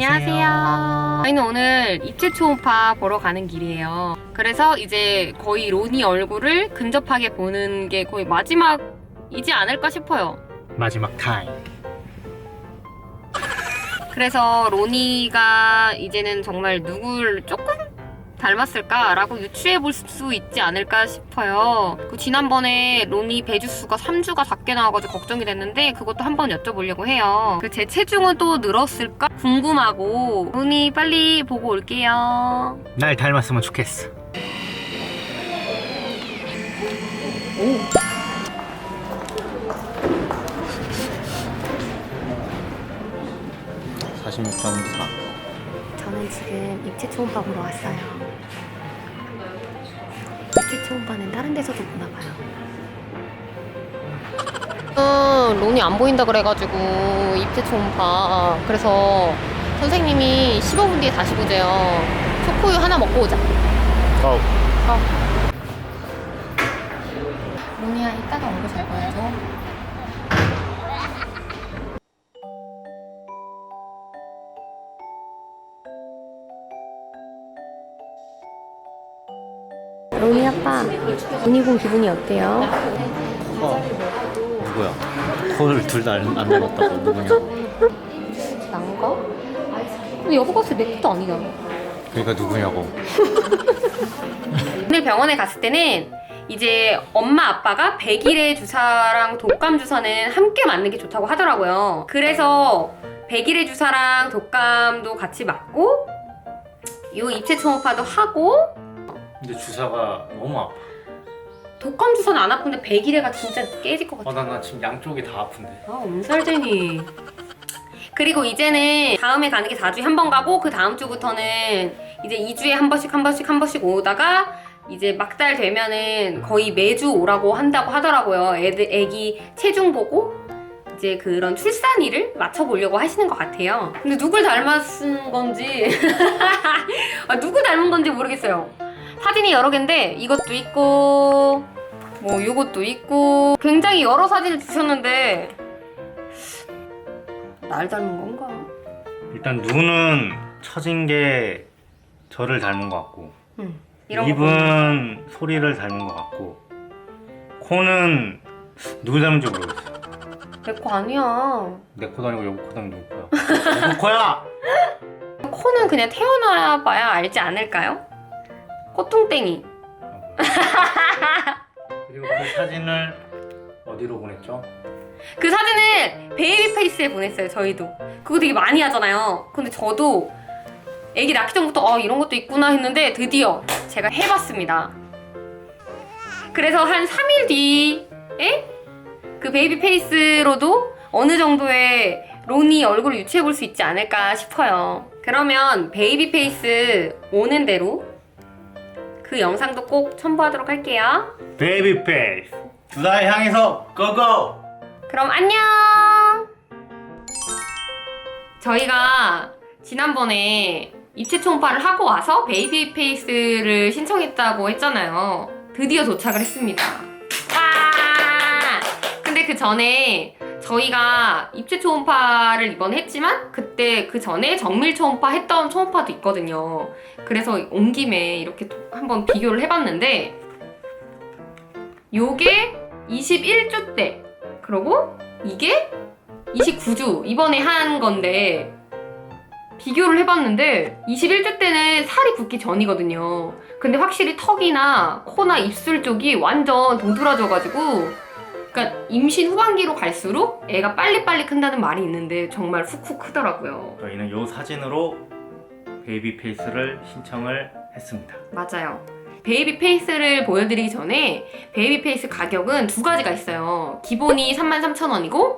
안녕하세요. 저희는 오늘 입체 초음파 보러 가는 길이에요. 그래서 이제 거의 로니 얼굴을 근접하게 보는 게 거의 마지막이지 않을까 싶어요. 마지막 타임. 그래서 로니가 이제는 정말 누굴 조금 닮았을까라고 유추해 볼 수 있지 않을까 싶어요. 그 지난번에 로니 배주수가 3주가 작게 나와가지고 걱정이 됐는데 그것도 한번 여쭤보려고 해요. 그 제 체중은 또 늘었을까 궁금하고 로니 빨리 보고 올게요. 날 닮았으면 좋겠어. 오. 저는 지금 입체 초음파 보러 왔어요. 입체 초음파는 다른 데서도 보나 봐요. 어, 론이 안 보인다 그래가지고 입체 초음파 그래서 선생님이 15분 뒤에 다시 보재요. 초코우유 하나 먹고 오자. 고. 론이야 이따가 얼굴 잘 보여줘. 로니 아빠, 로니 본 기분이 어때요? 누구야? 코를 둘다안 닮았다고 누구냐? 난가? 근데 여보 봤을 때내 것도 아니잖아. 그러니까 누구냐고. 오늘 병원에 갔을 때는 이제 엄마 아빠가 100일의 주사랑 독감 주사는 함께 맞는 게 좋다고 하더라고요. 그래서 100일의 주사랑 독감도 같이 맞고 요 입체 초음파도 하고 근데 주사가 너무 아파. 독감 주사는 안 아픈데 100일에가 진짜 깨질 것 같아. 어, 나, 나 지금 양쪽이 다 아픈데. 아, 엄살쟁이. 그리고 이제는 다음에 가는 게 4주에 한 번 가고 그 다음 주부터는 이제 2주에 한 번씩 한 번씩 한 번씩 오다가 이제 막달 되면은 거의 매주 오라고 한다고 하더라고요. 애들 애기 체중 보고 이제 그런 출산 일을 맞춰보려고 하시는 것 같아요. 근데 누굴 닮았은 건지 아, 누구 닮은 건지 모르겠어요. 사진이 여러 개인데 이것도 있고 뭐 요것도 있고 굉장히 여러 사진을 주셨는데 날 닮은 건가? 일단 눈은 처진 게 저를 닮은 것 같고, 응. 이런 거 입은 소리를 닮은 것 같고, 코는 누구 닮은지 모르겠어. 내거 아니야. 내 코도 아니고 여보 코도 아니고 누구 코야? 누구 코야? 코는 그냥 태어나 봐야 알지 않을까요? 코뚱땡이. 그리고 그 사진을 어디로 보냈죠? 그 사진을 베이비 페이스에 보냈어요. 저희도. 그거 되게 많이 하잖아요. 근데 저도 애기 낳기 전부터 어 이런 것도 있구나 했는데 드디어 제가 해봤습니다. 그래서 한 3일 뒤에 그 베이비 페이스로도 어느 정도의 론이 얼굴을 유추해 볼 수 있지 않을까 싶어요. 그러면 베이비 페이스 오는 대로 그 영상도 꼭 첨부하도록 할게요. 베이비 페이스. 주사에 향해서 고고! 그럼 안녕! 저희가 지난번에 입체 초음파를 하고 와서 베이비 페이스를 신청했다고 했잖아요. 드디어 도착을 했습니다. 와! 근데 그 전에 저희가 입체 초음파를 이번에 했지만 그때 그 전에 정밀 초음파 했던 초음파도 있거든요. 그래서 온 김에 이렇게 도- 한번 비교를 해봤는데 요게 21주 때 그리고 이게 29주 이번에 한 건데 비교를 해봤는데 21주 때는 살이 붙기 전이거든요. 근데 확실히 턱이나 코나 입술 쪽이 완전 도드라져가지고 그러니까 임신 후반기로 갈수록 애가 빨리빨리 큰다는 말이 있는데 정말 훅훅 크더라고요. 저희는 이 사진으로 베이비 페이스를 신청을 했습니다. 맞아요. 베이비 페이스를 보여드리기 전에 베이비 페이스 가격은 두 가지가 있어요. 기본이 33,000원이고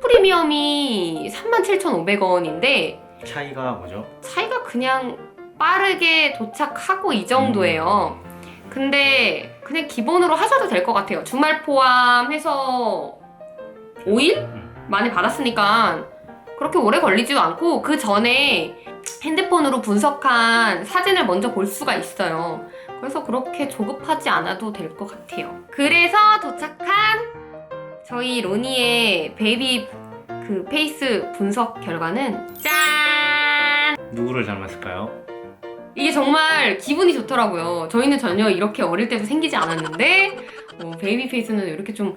프리미엄이 37,500원인데 차이가 뭐죠? 차이가 그냥 빠르게 도착하고 이 정도예요. 근데 그냥 기본으로 하셔도 될 것 같아요. 주말 포함해서 5일 음. 만에 받았으니까 그렇게 오래 걸리지도 않고 그 전에 핸드폰으로 분석한 사진을 먼저 볼 수가 있어요. 그래서 그렇게 조급하지 않아도 될 것 같아요. 그래서 도착한 저희 로니의 베이비 그 페이스 분석 결과는 짠! 누구를 닮았을까요? 이게 정말 기분이 좋더라고요. 저희는 전혀 이렇게 어릴 때도 생기지 않았는데 어, 베이비 페이스는 이렇게 좀,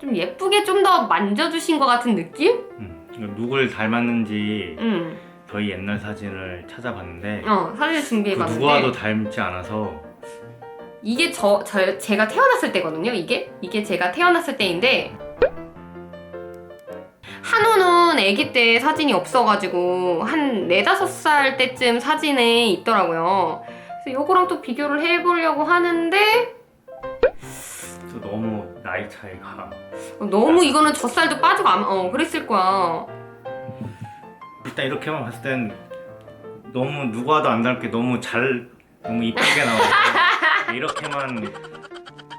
좀 예쁘게 좀 더 만져주신 것 같은 느낌? 음, 이거 누굴 닮았는지 음. 저희 옛날 사진을 찾아봤는데 어, 사진을 그 준비해봤는데 누구와도 닮지 않아서 이게 저, 저 제가 태어났을 때거든요. 이게 이게 제가 태어났을 때인데 한우는 아기 때 사진이 없어가지고 한 네다섯 살 때쯤 사진에 있더라고요. 그래서 요거랑 또 비교를 해보려고 하는데 또 너무 나이 차이가 어, 너무 이거는 젖살도 빠지고 안, 어 그랬을 거야. 일단 이렇게만 봤을 땐 너무 누구와도 안 닮게 너무 잘 너무 이쁘게 나와서 이렇게만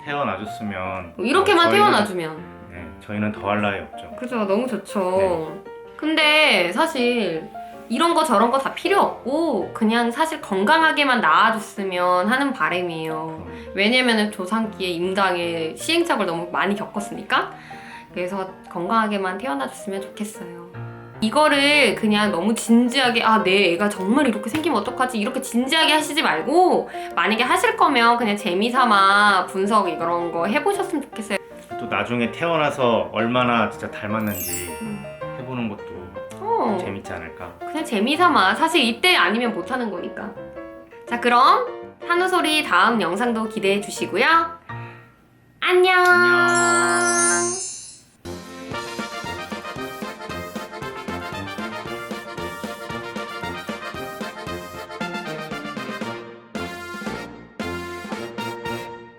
태어나줬으면 뭐 이렇게만 저희는- 태어나주면 네, 저희는 더할 나위 없죠. 그죠 너무 좋죠. 근데 사실 이런 거 저런 거 다 필요 없고 그냥 사실 건강하게만 낳아줬으면 하는 바람이에요. 음, 왜냐면은 조상기에 임당에 시행착오를 너무 많이 겪었으니까 그래서 건강하게만 태어나줬으면 좋겠어요. 이거를 그냥 너무 진지하게 아 내 애가 정말 이렇게 생기면 어떡하지 이렇게 진지하게 하시지 말고 만약에 하실 거면 그냥 재미삼아 분석 이런 거 해보셨으면 좋겠어요. 또 나중에 태어나서 얼마나 진짜 닮았는지 음. 해보는 것도 어. 재밌지 않을까. 그냥 재미삼아 사실 이때 아니면 못하는 거니까 자 그럼 한우 소리 다음 영상도 기대해 주시고요 안녕 안녕.